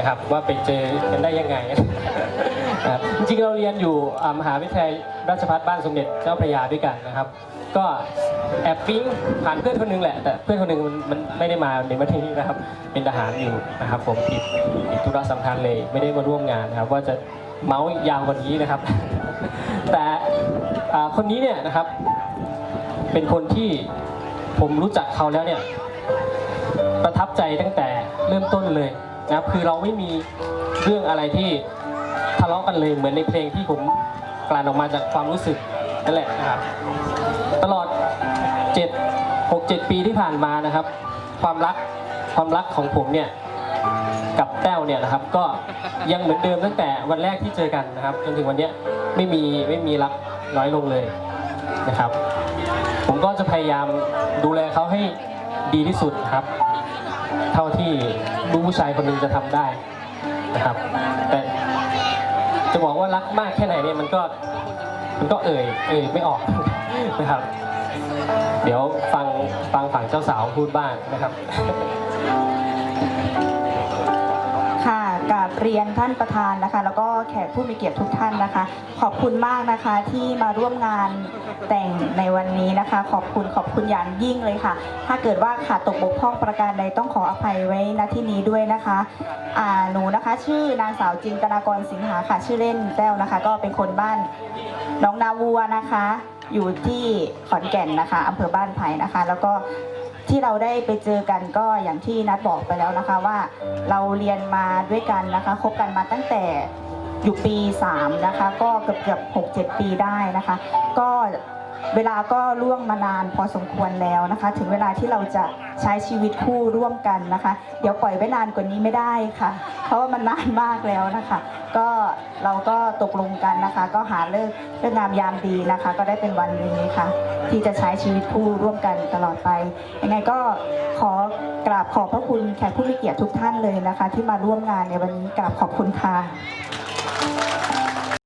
นะครับว่าไปเจอกันได้ยังไงนะครับจริงๆเราเรียนอยู่มหาวิทยาลัยราชภัฏบ้านสมเด็จเจ้าพระยาด้วยกันนะครับ ก็แอบปิ๊งผ่านเพื่อนคนนึงแหละ แต่เพื่อนคนนึงมันไม่ได้มาในวันที่นี้นะครับ เป็นทหารอยู่นะครับผมติดติดธุระสำคัญเลยไม่ได้มาร่วมงานนะครับ ว่าจะเมาส์ยาวกว่านี้นะครับ แต่คนนี้เนี่ยนะครับ เป็นคนที่ผมรู้จักเขาแล้วเนี่ยประทับใจตั้งแต่เริ่มต้นเลย นะครับคือเราไม่มีเรื่องอะไรที่ทะเลาะกันเลยเหมือนในเพลงที่ผมกลั่นออกมาจากความรู้สึกนั่นแหละนะครับ ตลอด7 6 7 ปีที่ผ่านมานะครับ ความรักความรักของผมเนี่ยกับแต้วเนี่ยนะครับ ก็ยังเหมือนเดิมตั้งแต่วันแรกที่เจอกันนะครับ จนถึงวันเนี้ยไม่มีไม่มีรักน้อยลงเลยนะครับ ผมก็จะพยายามดูแลเขาให้ดีที่สุดครับ เท่าที่ลูกผู้ชายคนหนึ่งจะทำได้นะครับ แต่จะบอกว่ารักมากแค่ไหนเนี่ยมันก็มันก็เอ่ยเอ่ยไม่ออกนะครับ เดี๋ยวฟังฟังฝั่งเจ้าสาวพูดบ้างนะครับ เรียนท่านประธานนะคะ แล้วก็แขกผู้มีเกียรติทุกท่านนะคะ ขอบคุณมากนะคะที่มาร่วมงานแต่งในวันนี้นะคะ ขอบคุณขอบคุณอย่างยิ่งเลยค่ะ ถ้าเกิดว่าขาดตกบกพร่องประการใดต้องขออภัยไว้ณที่นี้ด้วยนะคะอ่าหนูนะคะ ชื่อนางสาวจินตนากรสิงหาค่ะ ชื่อเล่นแต้วนะคะ ก็เป็นคนบ้านหน้องนาวัวนะคะ อยู่ที่ขอนแก่นนะคะอำเภอบ้านไผ่นะคะ แล้วก็ ที่เราได้ไปเจอกันก็อย่างที่นัดบอกไปแล้วนะคะว่าเราเรียนมาด้วยกันนะคะคบกันมาตั้งแต่อยู่ปี 3 นะคะ ก็เกือบเกือบหกเจ็ดปีได้นะคะ ก็ เวลาก็ล่วงมานานพอสมควรแล้วนะคะ ถึงเวลาที่เราจะใช้ชีวิตคู่ร่วมกันนะคะ เดี๋ยวปล่อยไว้นานกว่านี้ไม่ได้ค่ะ เพราะว่ามันนานมากแล้วนะคะ ก็เราก็ตกลงกันนะคะ ก็หาเลิกเลิกงามยามดีนะคะ ก็ได้เป็นวันนี้ค่ะ ที่จะใช้ชีวิตคู่ร่วมกันตลอดไปยังไงก็ขอกราบขอบพระคุณแขกผู้มีเกียรติทุกท่านเลยนะคะ ที่มาร่วมงานในวันนี้กราบขอบคุณค่ะ